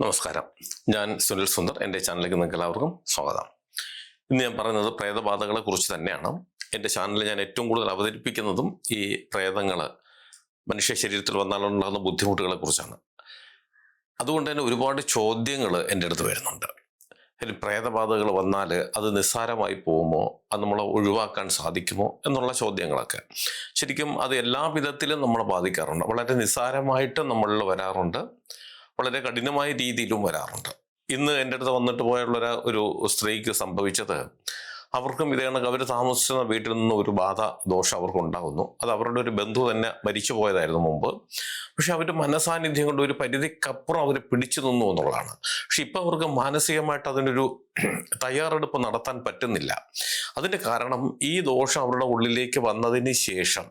നമസ്കാരം. ഞാൻ സുനിൽ സുന്ദർ എന്റെ ചാനലിലേക്ക് നിങ്ങൾക്ക് എല്ലാവർക്കും സ്വാഗതം. ഇന്ന് ഞാൻ പറയുന്നത് പ്രേതബാധകളെ കുറിച്ച് തന്നെയാണ്. എന്റെ ചാനലിൽ ഞാൻ ഏറ്റവും കൂടുതൽ അവതരിപ്പിക്കുന്നതും ഈ പ്രേതങ്ങൾ മനുഷ്യ ശരീരത്തിൽ വന്നാലുണ്ടാകുന്ന ബുദ്ധിമുട്ടുകളെ കുറിച്ചാണ് അതുകൊണ്ട് തന്നെ ഒരുപാട് ചോദ്യങ്ങൾ എന്റെ അടുത്ത് വരുന്നുണ്ട്. അതിൽ പ്രേതബാധകൾ വന്നാൽ അത് നിസ്സാരമായി പോകുമോ? അത് നമ്മളെ ഒഴിവാക്കാൻ സാധിക്കുമോ? എന്നുള്ള ചോദ്യങ്ങളൊക്കെ. ശരിക്കും അത് എല്ലാ വിധത്തിലും നമ്മളെ ബാധിക്കാറുണ്ട്. വളരെ നിസ്സാരമായിട്ട് നമ്മളിൽ വരാറുണ്ട്. വളരെ കഠിനമായ രീതിയിലും വരാറുണ്ട്. ഇന്ന് എന്റെ അടുത്ത് വന്നിട്ട് പോയുള്ള ഒരു- സ്ത്രീക്ക് സംഭവിച്ചത് അവർക്കും ഇതേ കണക്ക് അവർ താമസിച്ചിരുന്ന വീട്ടിൽ നിന്ന് ഒരു ബാധ ദോഷം അവർക്ക് ഉണ്ടാകുന്നു അത് അവരുടെ ഒരു ബന്ധു തന്നെ മരിച്ചു പോയതായിരുന്നു മുമ്പ്. പക്ഷെ അവരുടെ മനസാന്നിധ്യം കൊണ്ട് ഒരു പരിധിക്കപ്പുറം അവർ പിടിച്ചു നിന്നു എന്നുള്ളതാണ്. പക്ഷെ ഇപ്പം അവർക്ക് മാനസികമായിട്ട് അതിനൊരു തയ്യാറെടുപ്പ് നടത്താൻ പറ്റുന്നില്ല. അതിന്റെ കാരണം ഈ ദോഷം അവരുടെ ഉള്ളിലേക്ക് വന്നതിന് ശേഷം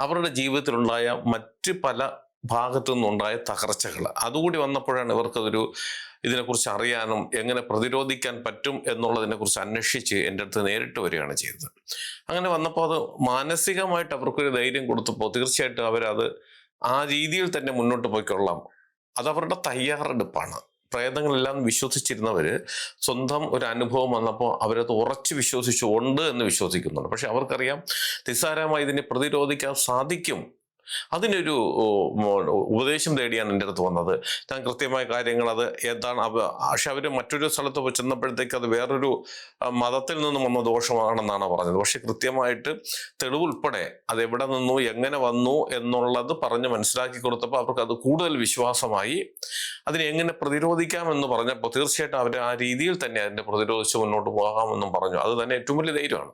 അവരുടെ ജീവിതത്തിലുണ്ടായ മറ്റ് പല ഭാഗത്തു നിന്നുണ്ടായ തകർച്ചകൾ. അതുകൂടി വന്നപ്പോഴാണ് ഇവർക്കതൊരു ഇതിനെക്കുറിച്ച് അറിയാനും എങ്ങനെ പ്രതിരോധിക്കാൻ പറ്റും എന്നുള്ളതിനെ കുറിച്ച് അന്വേഷിച്ച് എന്റെ അടുത്ത് നേരിട്ട് വരികയാണ് ചെയ്തത്. അങ്ങനെ വന്നപ്പോൾ അത് മാനസികമായിട്ട് അവർക്കൊരു ധൈര്യം കൊടുത്തപ്പോൾ തീർച്ചയായിട്ടും അവരത് ആ രീതിയിൽ തന്നെ മുന്നോട്ട് പോയിക്കൊള്ളാം. അതവരുടെ തയ്യാറെടുപ്പാണ്. പ്രേതങ്ങളെല്ലാം വിശ്വസിച്ചിരുന്നവർ സ്വന്തം ഒരു അനുഭവം വന്നപ്പോൾ അവരത് ഉറച്ചു വിശ്വസിച്ചു ഉണ്ട് എന്ന് വിശ്വസിക്കുന്നുണ്ട്. പക്ഷെ അവർക്കറിയാം നിസ്സാരമായി ഇതിനെ പ്രതിരോധിക്കാൻ സാധിക്കും അതിനൊരു ഉപദേശം തേടിയാണ് എന്റെ അടുത്ത് വന്നത്. ഞാൻ കൃത്യമായ കാര്യങ്ങൾ അത് എന്താണ് പക്ഷെ അവർ മറ്റൊരു സ്ഥലത്ത് പോയി ചെന്നപ്പോഴത്തേക്ക് അത് വേറൊരു മതത്തിൽ നിന്നും വന്ന ദോഷമാണെന്നാണ് പറഞ്ഞത്. പക്ഷെ കൃത്യമായിട്ട് തെളിവുൾപ്പെടെ അത് എവിടെ നിന്നു എങ്ങനെ വന്നു എന്നുള്ളത് പറഞ്ഞ് മനസ്സിലാക്കി കൊടുത്തപ്പോൾ അവർക്ക് അത് കൂടുതൽ വിശ്വാസമായി. അതിനെ എങ്ങനെ പ്രതിരോധിക്കാമെന്ന് പറഞ്ഞപ്പോൾ തീർച്ചയായിട്ടും അവർ ആ രീതിയിൽ തന്നെ അതിനെ പ്രതിരോധിച്ച് മുന്നോട്ട് പോകാമെന്നും പറഞ്ഞു. അത് തന്നെ ഏറ്റവും വലിയ ധൈര്യമാണ്.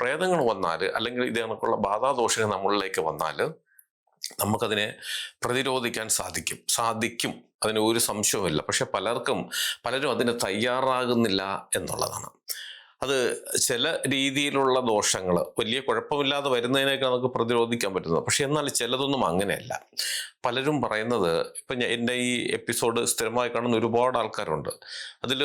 പ്രേതങ്ങൾ വന്നാൽ അല്ലെങ്കിൽ ഇത് കണക്കുള്ള ബാധാദോഷങ്ങൾ നമ്മളിലേക്ക് വന്നാൽ നമുക്കതിനെ പ്രതിരോധിക്കാൻ സാധിക്കും. സാധിക്കും. അതിന് ഒരു സംശയവുമില്ല. പക്ഷെ പലർക്കും പലരും അതിന് തയ്യാറാകുന്നില്ല എന്നുള്ളതാണ്. അത് ചില രീതിയിലുള്ള ദോഷങ്ങൾ വലിയ കുഴപ്പമില്ലാതെ വരുന്നതിനൊക്കെ നമുക്ക് പ്രതിരോധിക്കാൻ പറ്റുന്നത്. പക്ഷെ എന്നാൽ ചിലതൊന്നും അങ്ങനെയല്ല. പലരും പറയുന്നത് ഇപ്പം എന്റെ ഈ എപ്പിസോഡ് സ്ഥിരമായി കാണുന്ന ഒരുപാട് ആൾക്കാരുണ്ട്. അതിൽ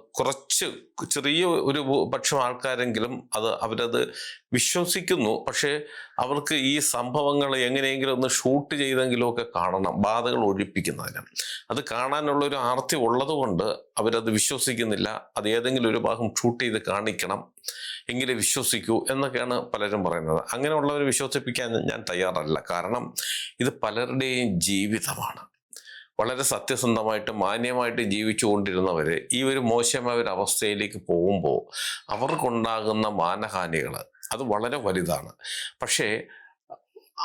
കുറച്ച് ചെറിയ ഒരു പക്ഷം ആൾക്കാരെങ്കിലും അത് അവരത് വിശ്വസിക്കുന്നു. പക്ഷേ അവർക്ക് ഈ സംഭവങ്ങൾ എങ്ങനെയെങ്കിലും ഒന്ന് ഷൂട്ട് ചെയ്തെങ്കിലും ഒക്കെ കാണണം. ബാധകൾ ഒഴിപ്പിക്കുന്നതിന്. അത് കാണാനുള്ള ഒരു ആർത്തി ഉള്ളതുകൊണ്ട് അവരത് വിശ്വസിക്കുന്നില്ല. അത് ഏതെങ്കിലും ഒരു ഭാഗം ഷൂട്ട് ചെയ്ത് കാണിക്കണം. എങ്കിലേ വിശ്വസിക്കൂ എന്നൊക്കെയാണ് പലരും പറയുന്നത്. അങ്ങനെയുള്ളവരെ വിശ്വസിപ്പിക്കാൻ ഞാൻ തയ്യാറല്ല. കാരണം ഇത് പലരുടെയും ജീവിതമാണ്. വളരെ സത്യസന്ധമായിട്ട് മാന്യമായിട്ട് ജീവിച്ചുകൊണ്ടിരുന്നവർ ഈ ഒരു മോശമായ ഒരു അവസ്ഥയിലേക്ക് പോകുമ്പോൾ അവർക്കുണ്ടാകുന്ന മാനഹാനികൾ അത് വളരെ വലുതാണ്. പക്ഷേ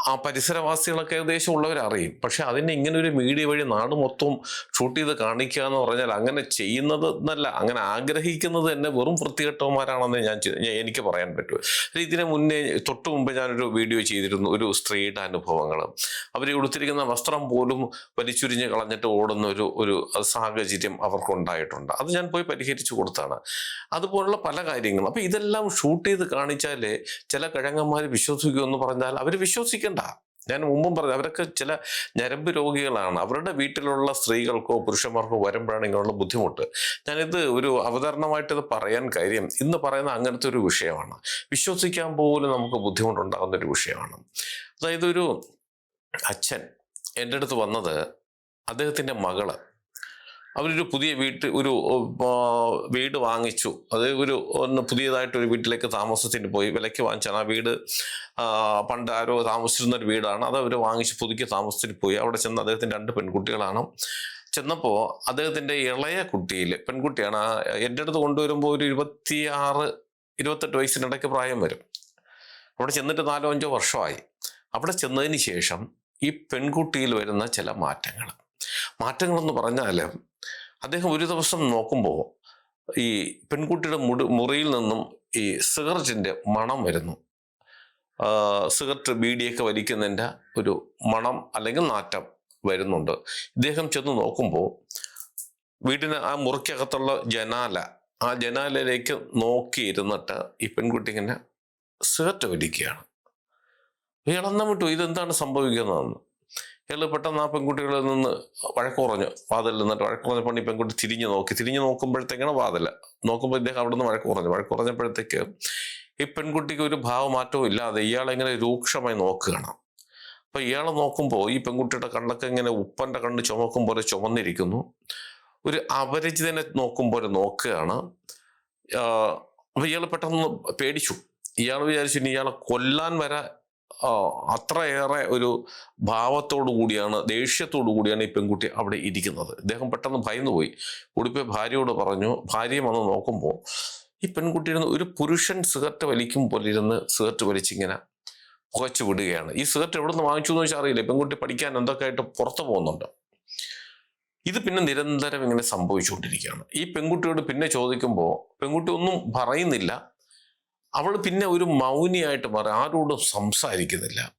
ആ പരിസരവാസികളൊക്കെ ഏകദേശം ഉള്ളവരറിയും പക്ഷെ അതിനെ ഇങ്ങനെ ഒരു മീഡിയ വഴി നാട് മൊത്തം ഷൂട്ട് ചെയ്ത് കാണിക്കുക എന്ന് പറഞ്ഞാൽ അങ്ങനെ ചെയ്യുന്നത് എന്നല്ല അങ്ങനെ ആഗ്രഹിക്കുന്നത് തന്നെ വെറും വൃത്തികെട്ടവന്മാരാണെന്ന് ഞാൻ എനിക്ക് പറയാൻ പറ്റൂ. ഇതിന് മുന്നേ തൊട്ട് മുമ്പ് ഞാനൊരു വീഡിയോ ചെയ്തിരുന്നു ഒരു സ്ത്രീയുടെ അനുഭവങ്ങൾ അവർ ഉടുത്തിരിക്കുന്ന വസ്ത്രം പോലും വലിച്ചുരിഞ്ഞ് കളഞ്ഞിട്ട് ഓടുന്ന ഒരു ഒരു സാഹചര്യം അവർക്കുണ്ടായിട്ടുണ്ട്. അത് ഞാൻ പോയി പരിഹരിച്ചു കൊടുത്താണ്. അതുപോലുള്ള പല കാര്യങ്ങളും. അപ്പം ഇതെല്ലാം ഷൂട്ട് ചെയ്ത് കാണിച്ചാലേ ചില കിഴങ്ങന്മാർ വിശ്വസിക്കുമെന്ന് പറഞ്ഞാൽ അവർ വിശ്വസിക്കണ്ട ഞാൻ മുമ്പും പറഞ്ഞു അവരൊക്കെ ചില ഞരമ്പ് രോഗികളാണ്. അവരുടെ വീട്ടിലുള്ള സ്ത്രീകൾക്കോ പുരുഷന്മാർക്കോ വരുമ്പോഴാണ് ഇങ്ങനെയുള്ള ബുദ്ധിമുട്ട്. ഞാനിത് ഒരു അവതരണമായിട്ട് ഇത് പറയാൻ കാര്യം ഇന്ന് പറയുന്ന അങ്ങനത്തെ ഒരു വിഷയമാണ്. വിശ്വസിക്കാൻ പോലും നമുക്ക് ബുദ്ധിമുട്ടുണ്ടാകുന്ന ഒരു വിഷയമാണ്. അതായത് ഒരു അച്ഛൻ എന്റെ അടുത്ത് വന്നത് അദ്ദേഹത്തിന്റെ മകൾ അവരൊരു പുതിയ വീട്ട് ഒരു വീട് വാങ്ങിച്ചു. അത് ഒരു ഒന്ന് പുതിയതായിട്ട് ഒരു വീട്ടിലേക്ക് താമസത്തിന് പോയി. വിലയ്ക്ക് വാങ്ങിച്ചാണ്. ആ വീട് പണ്ട് ആരോ താമസിച്ചിരുന്ന ഒരു വീടാണ്. അത് അവർ വാങ്ങിച്ച് പുതുക്കി താമസത്തിന് പോയി. അവിടെ ചെന്ന് അദ്ദേഹത്തിന് രണ്ട് പെൺകുട്ടികളാണ്. ചെന്നപ്പോൾ അദ്ദേഹത്തിന്റെ ഇളയ കുട്ടിയിൽ പെൺകുട്ടിയാണ് എന്റെ അടുത്ത് കൊണ്ടുവരുമ്പോൾ ഒരു ഇരുപത്തിയാറ് ഇരുപത്തെട്ട് വയസ്സിനിടയ്ക്ക് പ്രായം വരും. അവിടെ ചെന്നിട്ട് നാലോ അഞ്ചോ വർഷമായി. അവിടെ ചെന്നതിന് ശേഷം ഈ പെൺകുട്ടിയിൽ വരുന്ന ചില മാറ്റങ്ങൾ മാറ്റങ്ങളെന്ന് പറഞ്ഞാൽ അദ്ദേഹം ഒരു ദിവസം നോക്കുമ്പോൾ ഈ പെൺകുട്ടിയുടെ മുടി മുറിയിൽ നിന്നും ഈ സിഗരറ്റിന്റെ മണം വരുന്നു. സിഗരറ്റ് ബീഡിയൊക്കെ വലിക്കുന്നതിന്റെ ഒരു മണം അല്ലെങ്കിൽ നാറ്റം വരുന്നുണ്ട്. ഇദ്ദേഹം ചെന്ന് നോക്കുമ്പോൾ വീടിന് ആ മുറിക്കകത്തുള്ള ജനാല ആ ജനാലയിലേക്ക് നോക്കിയിരുന്നിട്ട് ഈ പെൺകുട്ടി ഇങ്ങനെ സിഗരറ്റ് വലിക്കുകയാണ്. ഇയാളെന്നാ വിട്ടു ഇതെന്താണ് സംഭവിക്കുന്നതെന്ന്? ഇയാൾ പെട്ടെന്ന് ആ പെൺകുട്ടികളിൽ നിന്ന് വഴക്ക് കുറഞ്ഞു. വാതിൽ നിന്നിട്ട് വഴക്ക് കുറഞ്ഞപ്പോൾ ഈ പെൺകുട്ടി തിരിഞ്ഞു നോക്കി. തിരിഞ്ഞു നോക്കുമ്പോഴത്തേക്കാണ് വാതിൽ നോക്കുമ്പോൾ ഇദ്ദേഹം അവിടെ നിന്ന് വഴക്ക് കുറഞ്ഞു. വഴക്ക് കുറഞ്ഞപ്പോഴത്തേക്ക് ഈ പെൺകുട്ടിക്ക് ഒരു ഭാവമാറ്റവും ഇല്ലാതെ ഇയാളെങ്ങനെ രൂക്ഷമായി നോക്കുകയാണ്. അപ്പോൾ ഇയാളെ നോക്കുമ്പോൾ ഈ പെൺകുട്ടിയുടെ കണ്ണൊക്കെ ഇങ്ങനെ ഉപ്പന്റെ കണ്ണ് ചുമക്കും പോലെ ചുമന്നിരിക്കുന്നു. ഒരു അപരിചിതനെ നോക്കും പോലെ നോക്കുകയാണ്. അപ്പോൾ അപ്പൊ ഇയാൾ പെട്ടെന്ന് പേടിച്ചു. ഇയാൾ വിചാരിച്ചു ഇനി ഇയാളെ കൊല്ലാൻ വരെ അത്രയേറെ ഒരു ഭാവത്തോടു കൂടിയാണ് ദേഷ്യത്തോടു കൂടിയാണ് ഈ പെൺകുട്ടി അവിടെ ഇരിക്കുന്നത്. ഇദ്ദേഹം പെട്ടെന്ന് ഭയന്നു പോയി കൂടിപ്പോയി ഭാര്യയോട് പറഞ്ഞു ഭാര്യയെ വന്ന് നോക്കുമ്പോൾ ഈ പെൺകുട്ടി ഇരുന്ന് ഒരു പുരുഷൻ സിഗരറ്റ് വലിക്കും പോലെ ഇരുന്ന് സിഗരറ്റ് വലിച്ചിങ്ങനെ പുകച്ചു വിടുകയാണ്. ഈ സിഗരറ്റ് എവിടെ നിന്ന് വാങ്ങിച്ചു എന്ന് വെച്ചാൽ അറിയില്ല പെൺകുട്ടി പഠിക്കാൻ എന്തൊക്കെ ആയിട്ട് പുറത്തു പോകുന്നുണ്ട്. ഇത് പിന്നെ നിരന്തരം ഇങ്ങനെ സംഭവിച്ചുകൊണ്ടിരിക്കുകയാണ്. ഈ പെൺകുട്ടിയോട് പിന്നെ ചോദിക്കുമ്പോൾ പെൺകുട്ടി ഒന്നും പറയുന്നില്ല. അവൾ പിന്നെ ഒരു മൗനിയായിട്ട് മാറി ആരോടും സംസാരിക്കുന്നില്ല.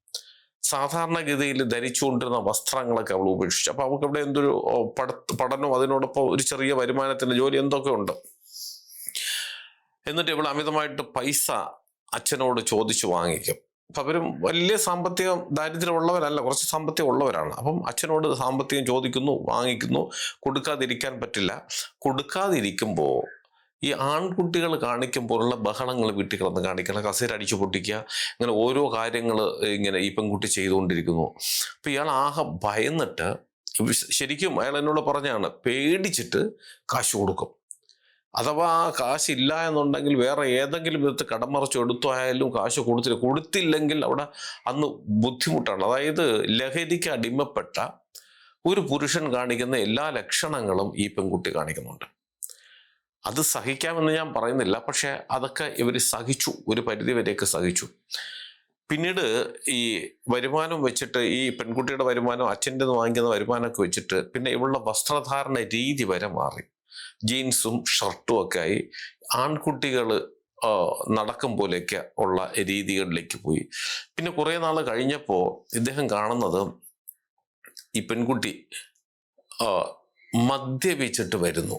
സാധാരണഗതിയിൽ ധരിച്ചുകൊണ്ടിരുന്ന വസ്ത്രങ്ങളൊക്കെ അവൾ ഉപേക്ഷിച്ചു. അപ്പൊ അവൾക്ക് അവിടെ എന്തൊരു പഠ- പഠനവും അതിനോടൊപ്പം ഒരു ചെറിയ വരുമാനത്തിന്റെ ജോലി എന്തൊക്കെ ഉണ്ട്? എന്നിട്ട് ഇവൾ അമിതമായിട്ട് പൈസ അച്ഛനോട് ചോദിച്ചു വാങ്ങിക്കും. അപ്പൊ അവരും വലിയ സാമ്പത്തിക ദാരിദ്ര്യമുള്ളവരല്ല കുറച്ച് സാമ്പത്തികം ഉള്ളവരാണ് അപ്പം അച്ഛനോട് സാമ്പത്തികം ചോദിക്കുന്നു വാങ്ങിക്കുന്നു കൊടുക്കാതിരിക്കാൻ പറ്റില്ല. കൊടുക്കാതിരിക്കുമ്പോൾ ഈ ആൺകുട്ടികൾ കാണിക്കുമ്പോഴുള്ള ബഹളങ്ങൾ വീട്ടിൽ കിടന്ന് കാണിക്കണം. കസേര അടിച്ചു പൊട്ടിക്കുക. അങ്ങനെ ഓരോ കാര്യങ്ങൾ ഇങ്ങനെ ഈ പെൺകുട്ടി ചെയ്തുകൊണ്ടിരിക്കുന്നു. അപ്പം ഇയാൾ ആകെ ഭയന്നിട്ട് ശരിക്കും അയാൾ എന്നോട് പറഞ്ഞാണ് പേടിച്ചിട്ട് കാശ് കൊടുക്കും. അഥവാ ആ കാശില്ല എന്നുണ്ടെങ്കിൽ വേറെ ഏതെങ്കിലും വിധത്തിൽ കടം മറച്ചു എടുത്തോ ആയാലും കാശ് കൊടുത്തില്ല. കൊടുത്തില്ലെങ്കിൽ അവിടെ അന്ന് ബുദ്ധിമുട്ടാണ്. അതായത് ലഹരിക്ക് അടിമപ്പെട്ട ഒരു പുരുഷൻ കാണിക്കുന്ന എല്ലാ ലക്ഷണങ്ങളും ഈ പെൺകുട്ടി കാണിക്കുന്നുണ്ട്. അത് സഹിക്കാമെന്ന് ഞാൻ പറയുന്നില്ല. പക്ഷെ അതൊക്കെ ഇവർ സഹിച്ചു. ഒരു പരിധി വരെയൊക്കെ സഹിച്ചു. പിന്നീട് ഈ വരുമാനം വെച്ചിട്ട് ഈ പെൺകുട്ടിയുടെ വരുമാനം അച്ഛന്റെ നിന്ന് വാങ്ങിക്കുന്ന വരുമാനമൊക്കെ വെച്ചിട്ട് പിന്നെ ഇവളുടെ വസ്ത്രധാരണ രീതി വരെ മാറി. ജീൻസും ഷർട്ടും ഒക്കെ ആയി ആൺകുട്ടികൾ നടക്കും പോലെയൊക്കെ ഉള്ള രീതികളിലേക്ക് പോയി. പിന്നെ കുറേ നാൾ കഴിഞ്ഞപ്പോൾ ഇദ്ദേഹം കാണുന്നത് ഈ പെൺകുട്ടി മദ്യപിച്ചിട്ട് വരുന്നു.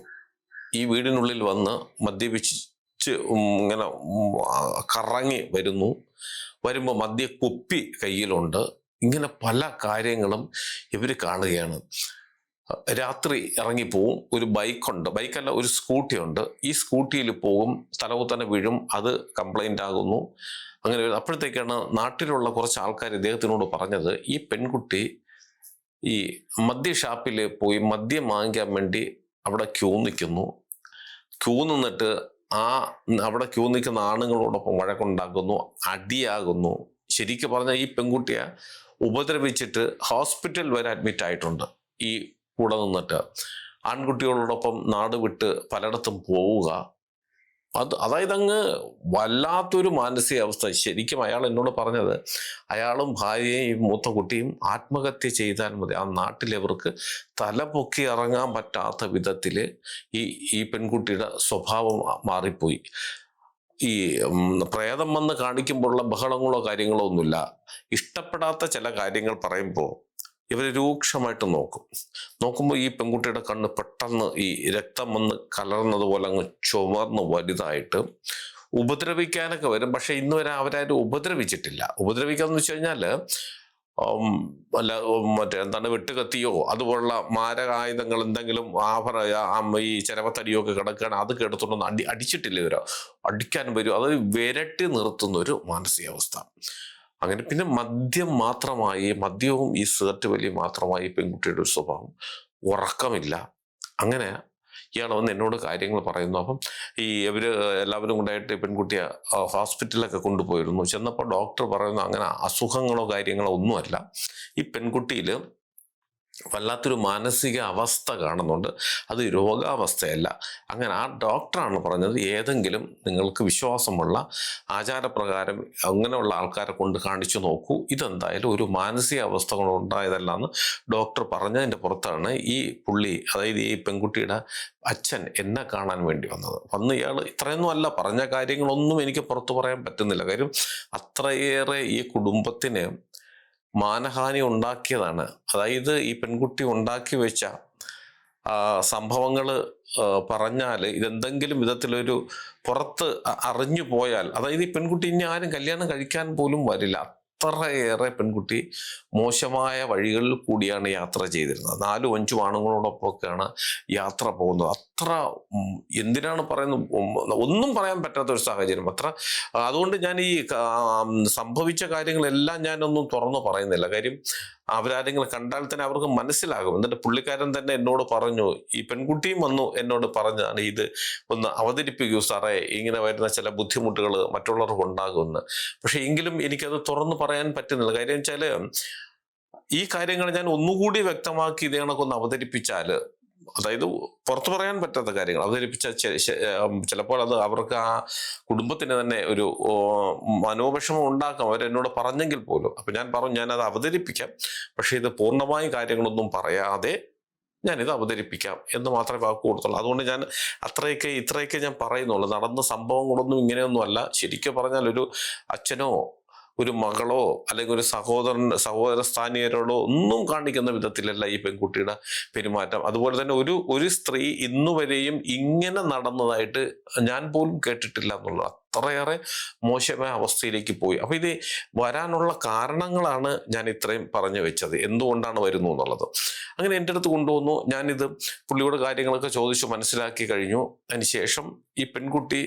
ഈ വീടിനുള്ളിൽ വന്ന് മദ്യപിച്ച് ഇങ്ങനെ കറങ്ങി വരുന്നു. വരുമ്പോൾ മദ്യ കുപ്പി കയ്യിലുണ്ട്. ഇങ്ങനെ പല കാര്യങ്ങളും ഇവർ കാണുകയാണ്. രാത്രി ഇറങ്ങിപ്പോവും ഒരു ബൈക്കുണ്ട്. ബൈക്കല്ല ഒരു സ്കൂട്ടി ഉണ്ട് ഈ സ്കൂട്ടിയിൽ പോവും തലകുത്തന്നെ വീഴും. അത് കംപ്ലൈന്റ് ആകുന്നു. അങ്ങനെ അപ്പോഴത്തേക്കാണ് നാട്ടിലുള്ള കുറച്ച് ആൾക്കാർ ഇദ്ദേഹത്തിനോട് പറഞ്ഞത് ഈ പെൺകുട്ടി ഈ മദ്യ ഷാപ്പിൽ പോയി മദ്യം വാങ്ങിക്കാൻ വേണ്ടി അവിടെ ക്യൂ നിൽക്കുന്നു. ക്യൂ നിന്നിട്ട് ആ അവിടെ ക്യൂ നിൽക്കുന്ന ആണുങ്ങളോടൊപ്പം വഴക്കുണ്ടാക്കുന്നു അടിയാകുന്നു. ശരിക്കും പറഞ്ഞാൽ ഈ പെൺകുട്ടിയെ ഉപദ്രവിച്ചിട്ട് ഹോസ്പിറ്റൽ വരെ അഡ്മിറ്റ് ആയിട്ടുണ്ട് ഈ കൂടെ നിന്നിട്ട്. ആൺകുട്ടികളോടൊപ്പം നാട് വിട്ട് പലയിടത്തും പോവുക. അത് അതായത് അങ്ങ് വല്ലാത്തൊരു മാനസികാവസ്ഥ. ശരിക്കും അയാൾ എന്നോട് പറഞ്ഞത് അയാളും ഭാര്യയും മൂത്ത കുട്ടിയും ആത്മഹത്യ ചെയ്താൽ മതി. ആ നാട്ടിലവർക്ക് തല പൊക്കി ഇറങ്ങാൻ പറ്റാത്ത വിധത്തിൽ ഈ ഈ പെൺകുട്ടിയുടെ സ്വഭാവം മാറിപ്പോയി. ഈ പ്രേതം വന്ന് കാണിക്കുമ്പോഴുള്ള ബഹളങ്ങളോ കാര്യങ്ങളോ ഒന്നുമില്ല. ഇഷ്ടപ്പെടാത്ത ചില കാര്യങ്ങൾ പറയുമ്പോൾ ഇവർ രൂക്ഷമായിട്ട് നോക്കും. നോക്കുമ്പോൾ ഈ പെൺകുട്ടിയുടെ കണ്ണ് പെട്ടെന്ന് ഈ രക്തം വന്ന് കലർന്നതുപോലെ അങ്ങ് ചുമർന്ന് വലുതായിട്ട് ഉപദ്രവിക്കാനൊക്കെ വരും. പക്ഷെ ഇന്ന് വരെ അവരാരും ഉപദ്രവിച്ചിട്ടില്ല. ഉപദ്രവിക്കാന്ന് വെച്ച് കഴിഞ്ഞാൽ അല്ല മറ്റേ എന്താണ് വെട്ടുകത്തിയോ അതുപോലുള്ള മാരകായുധങ്ങൾ എന്തെങ്കിലും ആഭര ഈ ചെരവത്തടിയോ ഒക്കെ കിടക്കുകയാണ് അത് കെടുത്തുണ്ടെന്ന് അടി അടിച്ചിട്ടില്ല ഇവരോ. അടിക്കാൻ വരും. അത് വിരട്ടി നിർത്തുന്ന ഒരു മാനസികാവസ്ഥ. അങ്ങനെ പിന്നെ മദ്യം മാത്രമായി മദ്യവും ഈ സിഗരറ്റ് വലിയ മാത്രമായി പെൺകുട്ടിയുടെ ഒരു സ്വഭാവം ഉറക്കമില്ല. അങ്ങനെ ഇയാൾ വന്ന് എന്നോട് കാര്യങ്ങൾ പറയുന്നു. അപ്പം ഈ ഇവർ എല്ലാവരും കൂടായിട്ട് പെൺകുട്ടിയെ ഹോസ്പിറ്റലിലൊക്കെ കൊണ്ടുപോയിരുന്നു. ചെന്നപ്പോൾ ഡോക്ടർ പറയുന്നു അങ്ങനെ അസുഖങ്ങളോ കാര്യങ്ങളോ ഒന്നുമല്ല. ഈ പെൺകുട്ടിയിൽ വല്ലാത്തൊരു മാനസിക അവസ്ഥ കാണുന്നുണ്ട്. അത് രോഗാവസ്ഥയല്ല. അങ്ങനെ ആ ഡോക്ടറാണ് പറഞ്ഞത് ഏതെങ്കിലും നിങ്ങൾക്ക് വിശ്വാസമുള്ള ആചാരപ്രകാരം അങ്ങനെയുള്ള ആൾക്കാരെ കൊണ്ട് കാണിച്ചു നോക്കൂ. ഇതെന്തായാലും ഒരു മാനസിക അവസ്ഥ കൊണ്ട് ഉണ്ടായതല്ല എന്ന് ഡോക്ടർ പറഞ്ഞതിന്റെ പുറത്താണ് ഈ പുള്ളി അതായത് ഈ പെൺകുട്ടിയുടെ അച്ഛൻ എന്നെ കാണാൻ വേണ്ടി വന്നത്. വന്ന് ഇയാൾ ഇത്രയൊന്നും അല്ല പറഞ്ഞ കാര്യങ്ങളൊന്നും എനിക്ക് പുറത്തു പറയാൻ പറ്റുന്നില്ല. കാര്യം അത്രയേറെ ഈ കുടുംബത്തിന് മാനഹാനി ഉണ്ടാക്കിയതാണ്. അതായത് ഈ പെൺകുട്ടി ഉണ്ടാക്കി വെച്ച സംഭവങ്ങൾ പറഞ്ഞാൽ ഇതെന്തെങ്കിലും വിധത്തിലൊരു പുറത്ത് അറിഞ്ഞു പോയാൽ അതായത് ഈ പെൺകുട്ടി ഇനി ആരും കല്യാണം കഴിക്കാൻ പോലും വരില്ല. അത്രയേറെ പെൺകുട്ടി മോശമായ വഴികളിൽ കൂടിയാണ് യാത്ര ചെയ്തിരുന്നത്. നാലും അഞ്ചും ആണുങ്ങളോടൊപ്പമൊക്കെയാണ് യാത്ര പോകുന്നത്. അത്ര എന്തിനാണ് പറയുന്നത്? ഒന്നും പറയാൻ പറ്റാത്ത ഒരു സാഹചര്യം. അത്ര അതുകൊണ്ട് ഞാൻ ഈ സംഭവിച്ച കാര്യങ്ങളെല്ലാം ഞാനൊന്നും തുറന്നു പറയുന്നില്ല. കാര്യം അവരാരെങ്കിലും കണ്ടാൽ തന്നെ അവർക്ക് മനസ്സിലാകും. എന്നിട്ട് പുള്ളിക്കാരൻ തന്നെ എന്നോട് പറഞ്ഞു ഈ പെൺകുട്ടിയും വന്നു എന്നോട് പറഞ്ഞാണ് ഇത് ഒന്ന് അവതരിപ്പിക്കൂ സാറേ ഇങ്ങനെ വരുന്ന ചില ബുദ്ധിമുട്ടുകൾ മറ്റുള്ളവർക്ക് ഉണ്ടാകുമെന്ന്. പക്ഷെ എങ്കിലും എനിക്കത് തുറന്നു പറയാൻ പറ്റുന്നില്ല. കാര്യം വെച്ചാൽ ഈ കാര്യങ്ങൾ ഞാൻ ഒന്നുകൂടി വ്യക്തമാക്കി ഇതേ കണക്കൊന്ന് അവതരിപ്പിച്ചാൽ അതായത് പുറത്തു പറയാൻ പറ്റാത്ത കാര്യങ്ങൾ. അവതരിപ്പിച്ച ചിലപ്പോൾ അത് അവർക്ക് ആ കുടുംബത്തിന് തന്നെ ഒരു മനോവിഷമം ഉണ്ടാക്കാം. അവരെന്നോട് പറഞ്ഞെങ്കിൽ പോലും. അപ്പൊ ഞാൻ പറഞ്ഞു ഞാൻ അത് അവതരിപ്പിക്കാം. പക്ഷെ ഇത് പൂർണമായ കാര്യങ്ങളൊന്നും പറയാതെ ഞാനിത് അവതരിപ്പിക്കാം. എന്ന് മാത്രമേ വാക്ക് കൊടുത്തുള്ളൂ. അതുകൊണ്ട് ഞാൻ അത്രയൊക്കെ ഇത്രയൊക്കെ ഞാൻ പറയുന്നുള്ളൂ. നടന്ന സംഭവങ്ങളൊന്നും ഇങ്ങനെയൊന്നും അല്ല. ശരിക്കും പറഞ്ഞാൽ ഒരു അച്ഛനോ ഒരു മകളോ അല്ലെങ്കിൽ ഒരു സഹോദരൻ സഹോദര സ്ഥാനീയരോടോ ഒന്നും കാണിക്കുന്ന വിധത്തിലല്ല ഈ പെൺകുട്ടിയുടെ പെരുമാറ്റം. അതുപോലെ തന്നെ ഒരു ഒരു സ്ത്രീ ഇന്നുവരെയും ഇങ്ങനെ നടന്നതായിട്ട് ഞാൻ പോലും കേട്ടിട്ടില്ല എന്നുള്ളത്. അത്രയേറെ മോശമായ അവസ്ഥയിലേക്ക് പോയി. അപ്പൊ ഇത് വരാനുള്ള കാരണങ്ങളാണ് ഞാൻ ഇത്രയും പറഞ്ഞു വെച്ചത്. എന്തുകൊണ്ടാണ് വരുന്നു എന്നുള്ളത്. അങ്ങനെ എന്റെ അടുത്ത് കൊണ്ടുവന്നു. ഞാനിത് പുള്ളിയോട് കാര്യങ്ങളൊക്കെ ചോദിച്ചു മനസ്സിലാക്കി കഴിഞ്ഞു. അതിനുശേഷം ഈ പെൺകുട്ടി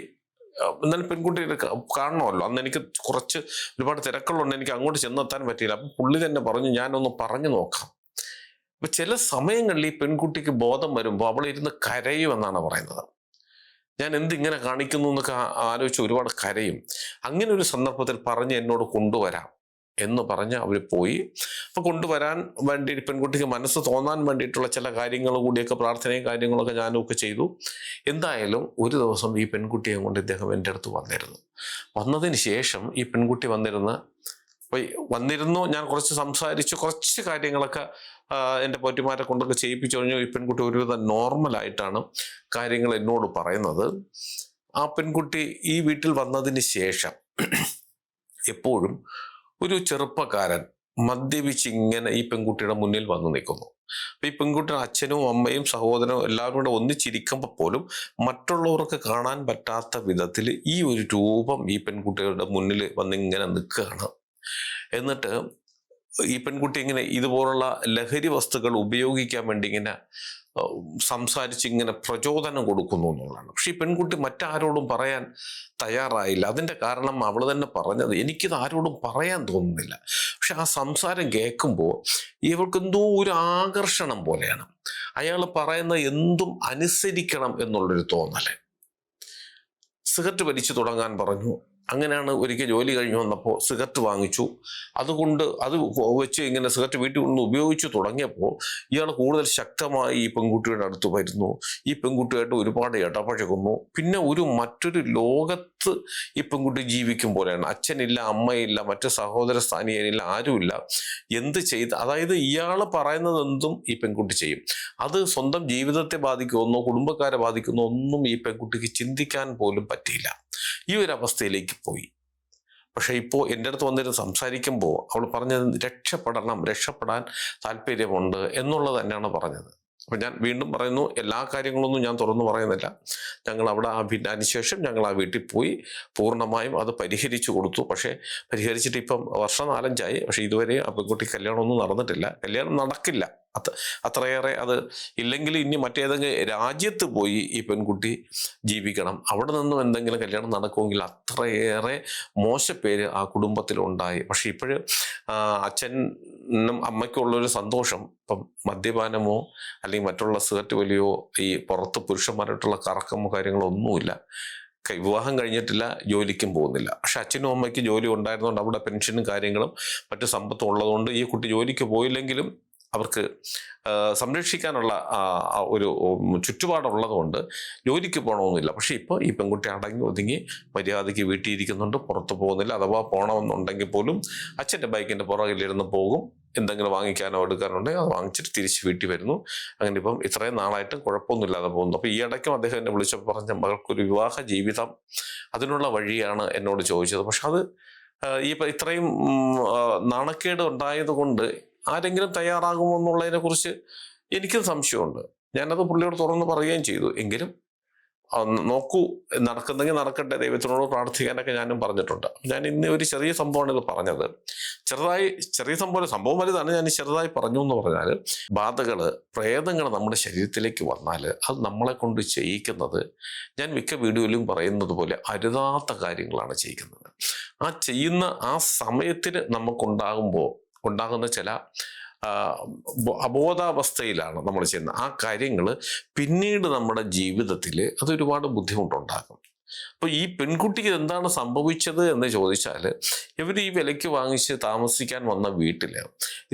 എന്നാലും പെൺകുട്ടിയെ ക- കാണണമല്ലോ. അന്ന് എനിക്ക് കുറച്ച് ഒരുപാട് തിരക്കുകളുണ്ട് എനിക്ക് അങ്ങോട്ട് ചെന്നെത്താൻ പറ്റിയില്ല. അപ്പം പുള്ളി തന്നെ പറഞ്ഞു ഞാനൊന്ന് പറഞ്ഞു നോക്കാം. അപ്പം ചില സമയങ്ങളിൽ ഈ പെൺകുട്ടിക്ക് ബോധം വരുമ്പോൾ അവൾ ഇരുന്ന് കരയുമെന്നാണ് പറയുന്നത്. ഞാൻ എന്തിങ്ങനെ കാണിക്കുന്നു എന്നൊക്കെ ആലോചിച്ച് ഒരുപാട് കരയും. അങ്ങനെ ഒരു സന്ദർഭത്തിൽ പറഞ്ഞ് എന്നോട് കൊണ്ടുവരാം. എന്ന് പറഞ്ഞ് അവർ പോയി. അപ്പൊ കൊണ്ടുവരാൻ വേണ്ടി പെൺകുട്ടിക്ക് മനസ്സ് തോന്നാൻ വേണ്ടിയിട്ടുള്ള ചില കാര്യങ്ങൾ കൂടിയൊക്കെ പ്രാർത്ഥനയും കാര്യങ്ങളൊക്കെ ഞാനും ഒക്കെ ചെയ്തു. എന്തായാലും ഒരു ദിവസം ഈ പെൺകുട്ടിയെ കൊണ്ട് ഇദ്ദേഹം എന്റെ അടുത്ത് വന്നിരുന്നു. വന്നതിന് ശേഷം ഈ പെൺകുട്ടി വന്നിരുന്ന് വന്നിരുന്നു ഞാൻ കുറച്ച് സംസാരിച്ച് കുറച്ച് കാര്യങ്ങളൊക്കെ എന്റെ പോറ്റിമാരെ കൊണ്ടൊക്കെ ചെയ്യിപ്പിച്ചു കഴിഞ്ഞു ഈ പെൺകുട്ടി ഒരുവിധം നോർമലായിട്ടാണ് കാര്യങ്ങൾ എന്നോട് പറയുന്നത്. ആ പെൺകുട്ടി ഈ വീട്ടിൽ വന്നതിന് ശേഷം എപ്പോഴും ഒരു ചെറുപ്പക്കാരൻ മദ്യപിച്ച് ഇങ്ങനെ ഈ പെൺകുട്ടിയുടെ മുന്നിൽ വന്നു നിൽക്കുന്നു. അപ്പൊ ഈ പെൺകുട്ടി അച്ഛനും അമ്മയും സഹോദരനും എല്ലാവരും കൂടെ ഒന്നിച്ചിരിക്കുമ്പോൾ പോലും മറ്റുള്ളവർക്ക് കാണാൻ പറ്റാത്ത വിധത്തിൽ ഈ ഒരു രൂപം ഈ പെൺകുട്ടികളുടെ മുന്നിൽ വന്നിങ്ങനെ നിൽക്കുകയാണ്. എന്നിട്ട് ഈ പെൺകുട്ടി ഇങ്ങനെ ഇതുപോലുള്ള ലഹരി വസ്തുക്കൾ ഉപയോഗിക്കാൻ വേണ്ടി ഇങ്ങനെ സംസാരിച്ച് ഇങ്ങനെ പ്രചോദനം കൊടുക്കുന്നു എന്നുള്ളതാണ്. പക്ഷെ ഈ പെൺകുട്ടി മറ്റാരോടും പറയാൻ തയ്യാറായില്ല. അതിന്റെ കാരണം അവൾ തന്നെ പറഞ്ഞത് എനിക്കിത് ആരോടും പറയാൻ തോന്നുന്നില്ല. പക്ഷെ ആ സംസാരം കേൾക്കുമ്പോൾ ഇവൾക്ക് എന്തോ ഒരു ആകർഷണം പോലെയാണ്. അയാൾ പറയുന്ന എന്തും അനുസരിക്കണം എന്നുള്ളൊരു തോന്നൽ. സിഗരറ്റ് വലിച്ചു തുടങ്ങാൻ പറഞ്ഞു. അങ്ങനെയാണ് ഒരിക്കൽ ജോലി കഴിഞ്ഞ് വന്നപ്പോൾ സിഗരറ്റ് വാങ്ങിച്ചു. അതുകൊണ്ട് അത് വെച്ച് ഇങ്ങനെ സിഗരറ്റ് വീട്ടിൽ കൊണ്ട് ഉപയോഗിച്ചു തുടങ്ങിയപ്പോൾ ഇയാൾ കൂടുതൽ ശക്തമായി ഈ പെൺകുട്ടിയുടെ അടുത്ത് വരുന്നു. ഈ പെൺകുട്ടിയായിട്ട് ഒരുപാട് ഇടപഴകുന്നു. പിന്നെ ഒരു മറ്റൊരു ലോകത്ത് ഈ പെൺകുട്ടി ജീവിക്കും പോലെയാണ് അച്ഛനില്ല അമ്മയില്ല മറ്റ് സഹോദര സ്ഥാനീയനില്ല ആരുമില്ല. എന്ത് ചെയ്ത് അതായത് ഇയാൾ പറയുന്നത് എന്തും ഈ പെൺകുട്ടി ചെയ്യും. അത് സ്വന്തം ജീവിതത്തെ ബാധിക്കുമെന്നോ കുടുംബക്കാരെ ബാധിക്കുന്നോ ഒന്നും ഈ പെൺകുട്ടിക്ക് ചിന്തിക്കാൻ പോലും പറ്റിയില്ല. ഈ ഒരു അവസ്ഥയിലേക്ക് പോയി. പക്ഷേ ഇപ്പോൾ എന്റെ അടുത്ത് വന്നിരുന്ന് സംസാരിക്കുമ്പോൾ അവൾ പറഞ്ഞത് രക്ഷപ്പെടണം രക്ഷപ്പെടാൻ താല്പര്യമുണ്ട് എന്നുള്ളത് തന്നെയാണ് പറഞ്ഞത്. അപ്പം ഞാൻ വീണ്ടും പറയുന്നു എല്ലാ കാര്യങ്ങളൊന്നും ഞാൻ തുറന്നു പറയുന്നില്ല. ഞങ്ങൾ അവിടെ ആ അതിനുശേഷം ഞങ്ങൾ ആ വീട്ടിൽ പോയി പൂർണമായും അത് പരിഹരിച്ചു കൊടുത്തു. പക്ഷേ പരിഹരിച്ചിട്ട് ഇപ്പം വർഷം നാലഞ്ചായി. പക്ഷേ ഇതുവരെ ആ പെൺകുട്ടി കല്യാണമൊന്നും നടന്നിട്ടില്ല. കല്യാണം നടക്കില്ല. അത് അത്രയേറെ അത് ഇല്ലെങ്കിൽ ഇനി മറ്റേതെങ്കിലും രാജ്യത്ത് പോയി ഈ പെൺകുട്ടി ജീവിക്കണം. അവിടെ നിന്നും എന്തെങ്കിലും കല്യാണം നടക്കുമെങ്കിൽ അത്രയേറെ മോശപ്പേര് ആ കുടുംബത്തിൽ ഉണ്ടായി പക്ഷെ ഇപ്പോഴ് അച്ഛനും അമ്മയ്ക്കുള്ളൊരു സന്തോഷം. ഇപ്പം മദ്യപാനമോ അല്ലെങ്കിൽ മറ്റുള്ള സിഗരറ്റ് വലിയോ ഈ പുറത്ത് പുരുഷന്മാരായിട്ടുള്ള കറക്കമോ കാര്യങ്ങളോ ഒന്നുമില്ല. വിവാഹം കഴിഞ്ഞിട്ടില്ല ജോലിക്കും പോകുന്നില്ല. പക്ഷെ അച്ഛനും അമ്മയ്ക്ക് ജോലി ഉണ്ടായിരുന്നതുകൊണ്ട് അവിടെ പെൻഷനും കാര്യങ്ങളും മറ്റു സമ്പത്തും ഉള്ളതുകൊണ്ട് ഈ കുട്ടി ജോലിക്ക് പോയില്ലെങ്കിലും അവർക്ക് സംരക്ഷിക്കാനുള്ള ഒരു ചുറ്റുപാടുള്ളത് ചുറ്റുപാടുള്ളതുകൊണ്ട് ജോലിക്ക് പോകണമെന്നില്ല പക്ഷേ ഇപ്പോൾ ഈ പെൺകുട്ടി അടങ്ങി ഒതുങ്ങി മര്യാദയ്ക്ക് വീട്ടിൽ ഇരിക്കുന്നുണ്ട് പുറത്ത് പോകുന്നില്ല അഥവാ പോകണമെന്നുണ്ടെങ്കിൽ പോലും അച്ഛന്റെ ബൈക്കിന്റെ പുറകിലിരുന്ന് പോകും എന്തെങ്കിലും വാങ്ങിക്കാനോ എടുക്കാനോ ഉണ്ടെങ്കിൽ അത് വാങ്ങിച്ചിട്ട് തിരിച്ച് വീട്ടിൽ വരുന്നു. അങ്ങനെ ഇപ്പം ഇത്രയും നാളായിട്ടും കുഴപ്പമൊന്നുമില്ലാതെ പോകുന്നു. അപ്പോൾ ഈ ഇടയ്ക്കും അദ്ദേഹം എന്നെ വിളിച്ചപ്പോൾ പറഞ്ഞ മകൾക്കൊരു വിവാഹ ജീവിതം അതിനുള്ള വഴിയാണ് എന്നോട് ചോദിച്ചത്. പക്ഷെ അത് ഈ ഇത്രയും നാണക്കേട് ഉണ്ടായത് കൊണ്ട് ആരെങ്കിലും തയ്യാറാകുമോ എന്നുള്ളതിനെ കുറിച്ച് എനിക്കും സംശയമുണ്ട്. ഞാനത് പുള്ളിയോട് തുറന്ന് പറയുകയും ചെയ്തു. എങ്കിലും നോക്കൂ നടക്കുന്നെങ്കിൽ നടക്കട്ടെ ദൈവത്തിനോട് പ്രാർത്ഥിക്കാനൊക്കെ ഞാനും പറഞ്ഞിട്ടുണ്ട്. ഞാൻ ഇന്ന് ഒരു ചെറിയ സംഭവമാണ് ഇത് പറഞ്ഞത്. ചെറുതായി ചെറിയ സംഭവം സംഭവം വലുതാണ്. ഞാൻ ചെറുതായി പറഞ്ഞു എന്ന് പറഞ്ഞാൽ ബാധകൾ പ്രേതങ്ങൾ നമ്മുടെ ശരീരത്തിലേക്ക് വന്നാൽ അത് നമ്മളെ കൊണ്ട് ചെയ്യിക്കുന്നത് ഞാൻ മിക്ക വീഡിയോയിലും പറയുന്നത് പോലെ അരുതാത്ത കാര്യങ്ങളാണ് ചെയ്യിക്കുന്നത്. ആ ചെയ്യുന്ന ആ സമയത്തിന് നമുക്കുണ്ടാകുമ്പോൾ ഉണ്ടാകുന്ന ചില അബോധാവസ്ഥയിലാണ് നമ്മൾ ചെയ്യുന്നത്. ആ കാര്യങ്ങൾ പിന്നീട് നമ്മുടെ ജീവിതത്തിൽ അതൊരുപാട് ബുദ്ധിമുട്ടുണ്ടാകും അപ്പോൾ ഈ പെൺകുട്ടിക്ക് എന്താണ് സംഭവിച്ചത് എന്ന് ചോദിച്ചാൽ ഇവർ ഈ വിലയ്ക്ക് വാങ്ങിച്ച് താമസിക്കാൻ വന്ന വീട്ടിൽ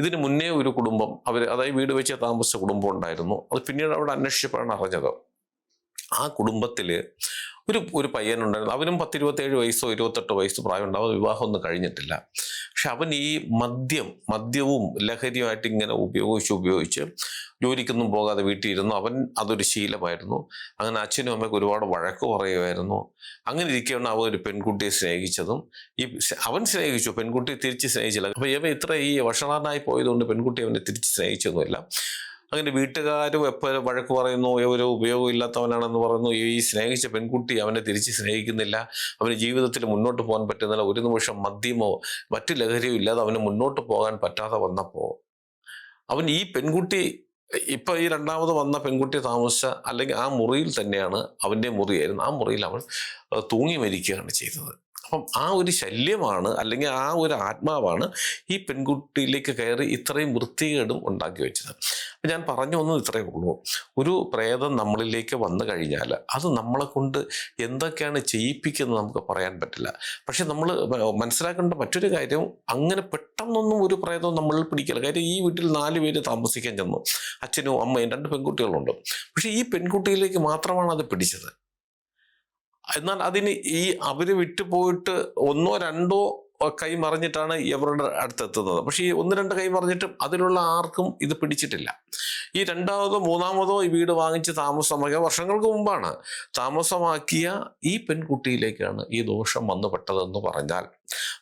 ഇതിന് മുന്നേ ഒരു കുടുംബം അവർ അതായത് വീട് വെച്ച് താമസിച്ച കുടുംബം ഉണ്ടായിരുന്നു. അത് പിന്നീട് അവിടെ അന്വേഷിച്ചപ്പോഴാണ് അറിഞ്ഞത്. ആ കുടുംബത്തിൽ ഒരു ഒരു പയ്യനുണ്ടായിരുന്നു. അവനും പത്തിരുപത്തേഴ് വയസ്സോ ഇരുപത്തെട്ടോ വയസ്സോ പ്രായം ഉണ്ടാവും വിവാഹമൊന്നും കഴിഞ്ഞിട്ടില്ല. പക്ഷെ അവൻ ഈ മദ്യം മദ്യവും ലഹരിയുമായിട്ട് ഇങ്ങനെ ഉപയോഗിച്ച് ഉപയോഗിച്ച് ജോലിക്കൊന്നും പോകാതെ വീട്ടിൽ ഇരുന്നു. അവൻ അതൊരു ശീലമായിരുന്നു. അങ്ങനെ അച്ഛനും അമ്മയ്ക്ക് ഒരുപാട് വഴക്ക് പറയുമായിരുന്നു. അങ്ങനെ ഇരിക്കുകയാണ് അവൻ ഒരു പെൺകുട്ടിയെ സ്നേഹിച്ചതും. ഈ അവൻ സ്നേഹിച്ചു. പെൺകുട്ടിയെ തിരിച്ച് സ്നേഹിച്ചില്ല. അപ്പം ഇവ ഇത്ര ഈ വഷളാനായി പോയതുകൊണ്ട് പെൺകുട്ടി അവനെ തിരിച്ച് സ്നേഹിച്ചൊന്നുമില്ല അങ്ങനെ വീട്ടുകാരും എപ്പോഴും വഴക്ക് പറയുന്നു ഒരു ഉപയോഗമില്ലാത്തവനാണെന്ന് പറയുന്നു. ഈ സ്നേഹിച്ച പെൺകുട്ടി അവനെ തിരിച്ച് സ്നേഹിക്കുന്നില്ല. അവന് ജീവിതത്തിൽ മുന്നോട്ട് പോകാൻ പറ്റുന്നില്ല. ഒരു നിമിഷം മദ്യമോ മറ്റു ലഹരിയോ ഇല്ലാതെ അവന് മുന്നോട്ട് പോകാൻ പറ്റാതെ വന്നപ്പോൾ അവൻ ഈ പെൺകുട്ടി ഇപ്പം ഈ രണ്ടാമത് വന്ന പെൺകുട്ടി താമസിച്ച അല്ലെങ്കിൽ ആ മുറിയിൽ തന്നെയാണ് അവന്റെ മുറിയായിരുന്നു ആ മുറിയിൽ അവൻ തൂങ്ങി മരിക്കുകയാണ് ചെയ്തത്. അപ്പം ആ ഒരു ശല്യമാണ് അല്ലെങ്കിൽ ആ ഒരു ആത്മാവാണ് ഈ പെൺകുട്ടിയിലേക്ക് കയറി ഇത്രയും വൃത്തികേടും ഉണ്ടാക്കി വെച്ചത്. അപ്പം ഞാൻ പറഞ്ഞു വന്നത് ഇത്രയേ ഉള്ളൂ. ഒരു പ്രേതം നമ്മളിലേക്ക് വന്നു കഴിഞ്ഞാൽ അത് നമ്മളെ കൊണ്ട് എന്തൊക്കെയാണ് ചെയ്യിപ്പിക്കുന്നത് നമുക്ക് പറയാൻ പറ്റില്ല. പക്ഷെ നമ്മൾ മനസ്സിലാക്കേണ്ട മറ്റൊരു കാര്യം അങ്ങനെ പെട്ടെന്നൊന്നും ഒരു പ്രേതം നമ്മൾ പിടിക്കില്ല. കാര്യം ഈ വീട്ടിൽ നാല് പേര് താമസിക്കാൻ ചെന്നു. അച്ഛനും അമ്മയും രണ്ട് പെൺകുട്ടികളുണ്ട്. പക്ഷേ ഈ പെൺകുട്ടിയിലേക്ക് മാത്രമാണ് അത് പിടിച്ചത്. എന്നാൽ അതിന് ഈ അവർ വിട്ടുപോയിട്ട് ഒന്നോ രണ്ടോ കൈ മറിഞ്ഞിട്ടാണ് ഇവരുടെ അടുത്തെത്തുന്നത്. പക്ഷേ ഈ ഒന്ന് രണ്ട് കൈ മറിഞ്ഞിട്ടും അതിലുള്ള ആർക്കും ഇത് പിടിച്ചിട്ടില്ല. ഈ രണ്ടാമതോ മൂന്നാമതോ ഈ വീട് വാങ്ങിച്ച് താമസമാക്കിയ വർഷങ്ങൾക്ക് മുമ്പാണ് താമസമാക്കിയ ഈ പെൺകുട്ടിയിലേക്കാണ് ഈ ദോഷം വന്നു പെട്ടതെന്ന് പറഞ്ഞാൽ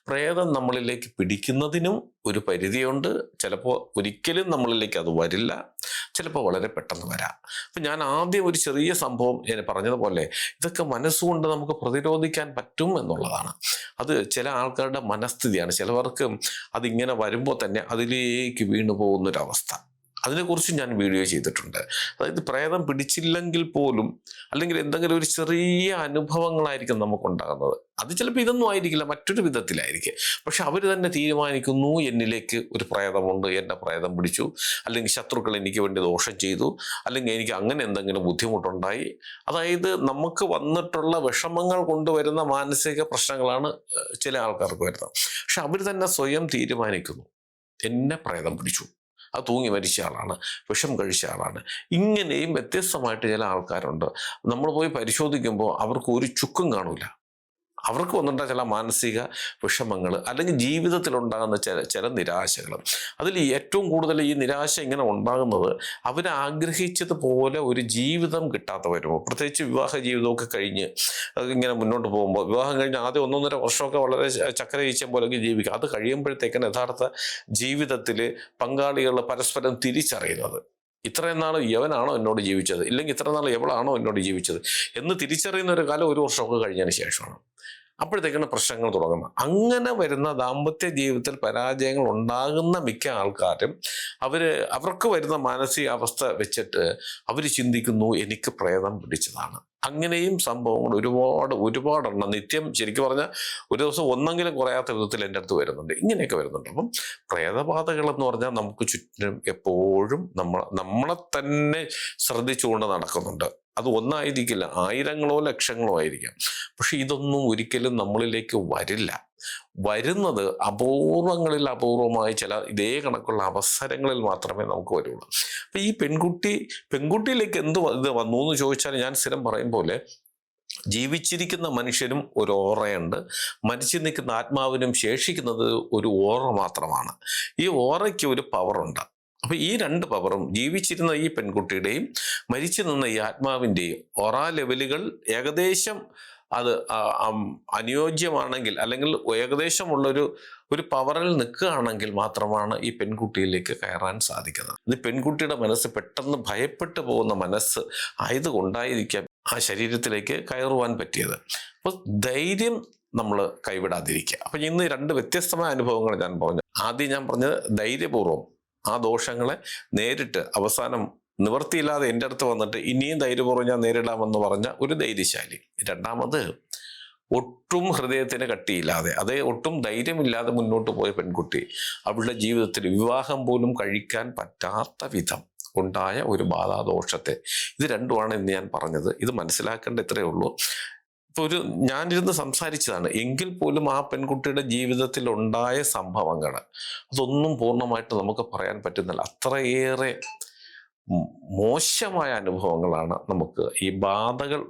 പ്രേതം നമ്മളിലേക്ക് പിടിക്കുന്നതിനും ഒരു പരിധിയുണ്ട്. ചിലപ്പോൾ ഒരിക്കലും നമ്മളിലേക്ക് അത് വരില്ല. ചിലപ്പോൾ വളരെ പെട്ടെന്ന് വരാം. അപ്പം ഞാൻ ആദ്യം ഒരു ചെറിയ സംഭവം പറഞ്ഞതുപോലെ ഇതൊക്കെ മനസ്സുകൊണ്ട് നമുക്ക് പ്രതിരോധിക്കാൻ പറ്റും എന്നുള്ളതാണ്. അത് ചില ആൾക്കാരുടെ മനസ്ഥിതിയാണ്. ചിലവർക്ക് അതിങ്ങനെ വരുമ്പോൾ തന്നെ അതിലേക്ക് വീണു പോകുന്നൊരവസ്ഥ അതിനെക്കുറിച്ച് ഞാൻ വീഡിയോ ചെയ്തിട്ടുണ്ട്. അതായത് പ്രേതം പിടിച്ചില്ലെങ്കിൽ പോലും അല്ലെങ്കിൽ എന്തെങ്കിലും ഒരു ചെറിയ അനുഭവങ്ങളായിരിക്കും നമുക്കുണ്ടാകുന്നത്. അത് ചിലപ്പോൾ ഇതൊന്നും ആയിരിക്കില്ല മറ്റൊരു വിധത്തിലായിരിക്കും. പക്ഷെ അവർ തന്നെ തീരുമാനിക്കുന്നു എന്നിലേക്ക് ഒരു പ്രേതമുണ്ട് എന്നെ പ്രേതം പിടിച്ചു അല്ലെങ്കിൽ ശത്രുക്കൾ എനിക്ക് വേണ്ടി ദോഷം ചെയ്തു അല്ലെങ്കിൽ എനിക്ക് അങ്ങനെ എന്തെങ്കിലും ബുദ്ധിമുട്ടുണ്ടായി. അതായത് നമുക്ക് വന്നിട്ടുള്ള വിഷമങ്ങൾ കൊണ്ടുവരുന്ന മാനസിക പ്രശ്നങ്ങളാണ് ചില ആൾക്കാർക്ക് വരുന്നത്. പക്ഷെ അവർ തന്നെ സ്വയം തീരുമാനിക്കുന്നു എന്നെ പ്രേതം പിടിച്ചു. അത് തൂങ്ങി മരിച്ച ആളാണ് വിഷം കഴിച്ച ആളാണ്. ഇങ്ങനെയും വ്യത്യസ്തമായിട്ട് ചില ആൾക്കാരുണ്ട്. നമ്മൾ പോയി പരിശോധിക്കുമ്പോൾ അവർക്ക് ഒരു ചുക്കും കാണൂല. അവർക്ക് വന്നിട്ട ചില മാനസിക വിഷമങ്ങൾ അല്ലെങ്കിൽ ജീവിതത്തിൽ ഉണ്ടാകുന്ന ചില ചില നിരാശകൾ. അതിൽ ഏറ്റവും കൂടുതൽ ഈ നിരാശ ഇങ്ങനെ ഉണ്ടാകുന്നത് അവരാഗ്രഹിച്ചതുപോലെ ഒരു ജീവിതം കിട്ടാതെ വരുമ്പോൾ പ്രത്യേകിച്ച് വിവാഹ ജീവിതമൊക്കെ കഴിഞ്ഞ് ഇങ്ങനെ മുന്നോട്ട് പോകുമ്പോൾ വിവാഹം കഴിഞ്ഞ് ആദ്യം ഒന്നൊന്നര വർഷമൊക്കെ വളരെ ചക്കര പോലെയൊക്കെ ജീവിക്കുക. അത് കഴിയുമ്പോഴത്തേക്കാണ് യഥാർത്ഥ ജീവിതത്തിൽ പങ്കാളികൾ പരസ്പരം തിരിച്ചറിയുന്നത്. ഇത്രയും നാൾ യവനാണോ എന്നോട് ജീവിച്ചത്? ഇല്ലെങ്കിൽ ഇത്ര നാൾ എവളാണോ എന്നോട് ജീവിച്ചത്? എന്ന് തിരിച്ചറിയുന്ന ഒരു കാലം ഒരു വർഷമൊക്കെ കഴിഞ്ഞതിന് ശേഷമാണ്. അപ്പോഴത്തേക്കാണ് പ്രശ്നങ്ങൾ തുടങ്ങുന്നത്. അങ്ങനെ വരുന്ന ദാമ്പത്യ ജീവിതത്തിൽ പരാജയങ്ങൾ ഉണ്ടാകുന്ന മിക്ക ആൾക്കാരും അവർ അവർക്ക് വരുന്ന മാനസികാവസ്ഥ വെച്ചിട്ട് അവർ ചിന്തിക്കുന്നു എനിക്ക് പ്രേതം പിടിച്ചതാണ്. അങ്ങനെയും സംഭവങ്ങൾ ഒരുപാട് ഒരുപാടെണ്ണം. നിത്യം ശരിക്കും പറഞ്ഞാൽ ഒരു ദിവസം ഒന്നെങ്കിലും കുറയാത്ത വിധത്തിൽ എന്റെ അടുത്ത് വരുന്നുണ്ട്. ഇങ്ങനെയൊക്കെ വരുന്നുണ്ട്. അപ്പം പ്രേതബാധകൾ എന്ന് പറഞ്ഞാൽ നമുക്ക് ചുറ്റിനും എപ്പോഴും നമ്മൾ നമ്മളെ തന്നെ ശ്രദ്ധിച്ചുകൊണ്ട് നടക്കുന്നുണ്ട്. അത് ഒന്നായിരിക്കില്ല. ആയിരങ്ങളോ ലക്ഷങ്ങളോ ആയിരിക്കാം. പക്ഷെ ഇതൊന്നും ഒരിക്കലും നമ്മളിലേക്ക് വരില്ല. വരുന്നത് അപൂർവങ്ങളിൽ അപൂർവമായ ചില ഇതേ കണക്കുള്ള അവസരങ്ങളിൽ മാത്രമേ നമുക്ക് വരുള്ളൂ. അപ്പം ഈ പെൺകുട്ടി പെൺകുട്ടിയിലേക്ക് എന്ത് ഇത് വന്നു എന്ന് ചോദിച്ചാൽ ഞാൻ സ്ഥിരം പറയും പോലെ ജീവിച്ചിരിക്കുന്ന മനുഷ്യനും ഒരു ഓറയുണ്ട്. മരിച്ചു നിൽക്കുന്ന ആത്മാവിനും ശേഷിക്കുന്നത് ഒരു ഓറ മാത്രമാണ്. ഈ ഓറയ്ക്ക് ഒരു പവറുണ്ട് അപ്പൊ ഈ രണ്ട് പവറും ജീവിച്ചിരുന്ന ഈ പെൺകുട്ടിയുടെയും മരിച്ചു നിന്ന ഈ ആത്മാവിന്റെയും ഒറാ ലെവലുകൾ ഏകദേശം അത് അനുയോജ്യമാണെങ്കിൽ അല്ലെങ്കിൽ ഏകദേശമുള്ളൊരു ഒരു പവറിൽ നിൽക്കുകയാണെങ്കിൽ മാത്രമാണ് ഈ പെൺകുട്ടിയിലേക്ക് കയറാൻ സാധിക്കുന്നത്. ഇത് പെൺകുട്ടിയുടെ മനസ്സ് പെട്ടെന്ന് ഭയപ്പെട്ടു പോകുന്ന മനസ്സ് ആയതുകൊണ്ടായിരിക്കാം ആ ശരീരത്തിലേക്ക് കയറുവാൻ പറ്റിയത്. അപ്പോൾ ധൈര്യം നമ്മൾ കൈവിടാതിരിക്കുക. അപ്പം ഇന്ന് രണ്ട് വ്യത്യസ്തമായ അനുഭവങ്ങൾ ഞാൻ പറഞ്ഞു. ആദ്യം ഞാൻ പറഞ്ഞത് ധൈര്യപൂർവം ആ ദോഷങ്ങളെ നേരിട്ട് അവസാനം നിവർത്തിയില്ലാതെ എന്റെ അടുത്ത് വന്നിട്ട് ഇനിയും ധൈര്യപൂർവം ഞാൻ നേരിടാമെന്ന് പറഞ്ഞ ഒരു ധൈര്യശാലി. രണ്ടാമത് ഒട്ടും ഹൃദയത്തിന് കട്ടിയില്ലാതെ അതേ ഒട്ടും ധൈര്യമില്ലാതെ മുന്നോട്ട് പോയ പെൺകുട്ടി അവളുടെ ജീവിതത്തിൽ വിവാഹം പോലും കഴിക്കാൻ പറ്റാത്ത വിധം ഉണ്ടായ ഒരു ബാധാദോഷത്തെ. ഇത് രണ്ടുമാണ് ഇന്ന് ഞാൻ പറഞ്ഞത്. ഇത് മനസ്സിലാക്കേണ്ട ഇത്രയേ ഉള്ളൂ. ഇപ്പൊ ഒരു ഞാനിരുന്ന് സംസാരിച്ചതാണ്. എങ്കിൽ പോലും ആ പെൺകുട്ടിയുടെ ജീവിതത്തിൽ ഉണ്ടായ സംഭവങ്ങൾ അതൊന്നും പൂർണമായിട്ട് നമുക്ക് പറയാൻ പറ്റുന്നില്ല. അത്രയേറെ മോശമായ അനുഭവങ്ങളാണ് നമുക്ക് ഈ ബാധകൾ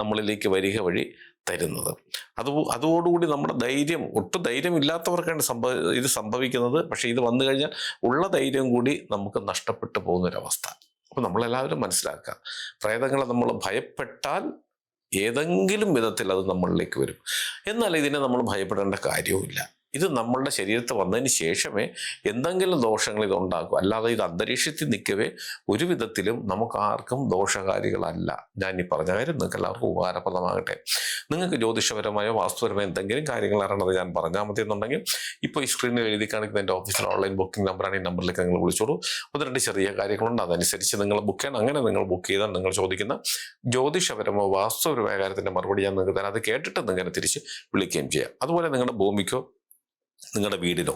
നമ്മളിലേക്ക് വരിക വഴി തരുന്നത്. അത് അതോടുകൂടി നമ്മുടെ ധൈര്യം ഒട്ടും ധൈര്യമില്ലാത്തവർക്കാണ് സംഭവ ഇത് സംഭവിക്കുന്നത്. പക്ഷേ ഇത് വന്നു കഴിഞ്ഞാൽ ഉള്ള ധൈര്യം കൂടി നമുക്ക് നഷ്ടപ്പെട്ടു പോകുന്നൊരവസ്ഥ. അപ്പം നമ്മളെല്ലാവരും മനസ്സിലാക്കുക. പ്രേതങ്ങളെ നമ്മൾ ഭയപ്പെട്ടാൽ ഏതെങ്കിലും വിധത്തിൽ അത് നമ്മളിലേക്ക് വരും. എന്നാൽ ഇതിനെ നമ്മൾ ഭയപ്പെടേണ്ട കാര്യവുമില്ല. ഇത് നമ്മളുടെ ശരീരത്തിൽ വന്നതിന് ശേഷമേ എന്തെങ്കിലും ദോഷങ്ങൾ ഇതുണ്ടാക്കും അല്ലാതെ ഇത് അന്തരീക്ഷത്തിൽ നിൽക്കവേ ഒരു വിധത്തിലും നമുക്ക് ആർക്കും ദോഷകാരികളല്ല. ഞാൻ ഈ പറഞ്ഞ കാര്യം നിങ്ങൾക്ക് എല്ലാവർക്കും ഉപകാരപ്രദമാകട്ടെ. നിങ്ങൾക്ക് ജ്യോതിഷപരമായോ വാസ്തുപരമായോ എന്തെങ്കിലും കാര്യങ്ങൾ അറിയണത് ഞാൻ പറഞ്ഞാൽ മതി എന്നുണ്ടെങ്കിൽ ഇപ്പോൾ ഈ സ്ക്രീനിൽ എഴുതി കാണിക്കുന്ന എന്റെ ഓഫീസിൽ ഓൺലൈൻ ബുക്കിംഗ് നമ്പറാണ് ഈ നമ്പറിലേക്ക് നിങ്ങൾ വിളിച്ചോളൂ. ഒന്ന് രണ്ട് ചെറിയ കാര്യങ്ങളുണ്ട്. അതനുസരിച്ച് നിങ്ങൾ ബുക്ക് ചെയ്യണം. അങ്ങനെ നിങ്ങൾ ബുക്ക് ചെയ്താൽ നിങ്ങൾ ചോദിക്കുന്ന ജ്യോതിഷപരമോ വാസ്തുപരമായ കാര്യത്തിന്റെ മറുപടി ഞാൻ നിങ്ങൾക്ക് തരാം. അത് കേട്ടിട്ട് നിങ്ങൾ തിരിച്ച് വിളിക്കുകയും ചെയ്യാം. അതുപോലെ നിങ്ങളുടെ ഭൂമിക്കോ നിങ്ങളുടെ വീടിനോ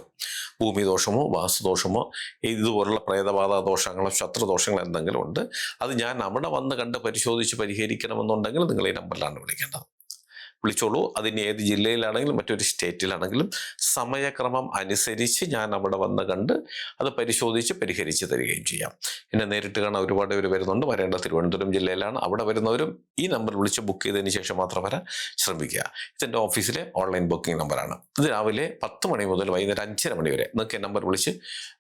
ഭൂമി ദോഷമോ വാസ്തുദോഷമോ ഇതുപോലുള്ള പ്രേതബാധ ദോഷങ്ങളോ ശത്രുദോഷങ്ങളോ എന്തെങ്കിലും ഉണ്ട് അത് ഞാൻ അവിടെ വന്ന് കണ്ട് പരിശോധിച്ച് പരിഹരിക്കണമെന്നുണ്ടെങ്കിൽ നിങ്ങൾ ഈ നമ്പറിലാണ് വിളിക്കേണ്ടത്. വിളിച്ചോളൂ. അതിന് ഏത് ജില്ലയിലാണെങ്കിലും മറ്റൊരു സ്റ്റേറ്റിലാണെങ്കിലും സമയക്രമം അനുസരിച്ച് ഞാൻ അവിടെ വന്ന് കണ്ട് അത് പരിശോധിച്ച് പരിഹരിച്ച് തരികയും ചെയ്യാം. എന്നെ നേരിട്ട് കാണാൻ ഒരുപാട് പേര് വരുന്നുണ്ട്. വരേണ്ട തിരുവനന്തപുരം ജില്ലയിലാണ്. അവിടെ വരുന്നവരും ഈ നമ്പർ വിളിച്ച് ബുക്ക് ചെയ്തതിന് ശേഷം മാത്രം വരാൻ ശ്രമിക്കുക. ഇതെന്റെ ഓഫീസിലെ ഓൺലൈൻ ബുക്കിംഗ് നമ്പറാണ്. ഇത് രാവിലെ പത്ത് മണി മുതൽ വൈകുന്നേരം അഞ്ചര മണി വരെ നിങ്ങൾക്ക് നമ്പർ വിളിച്ച്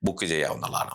ബുക്ക് ചെയ്യാവുന്നതാണ്.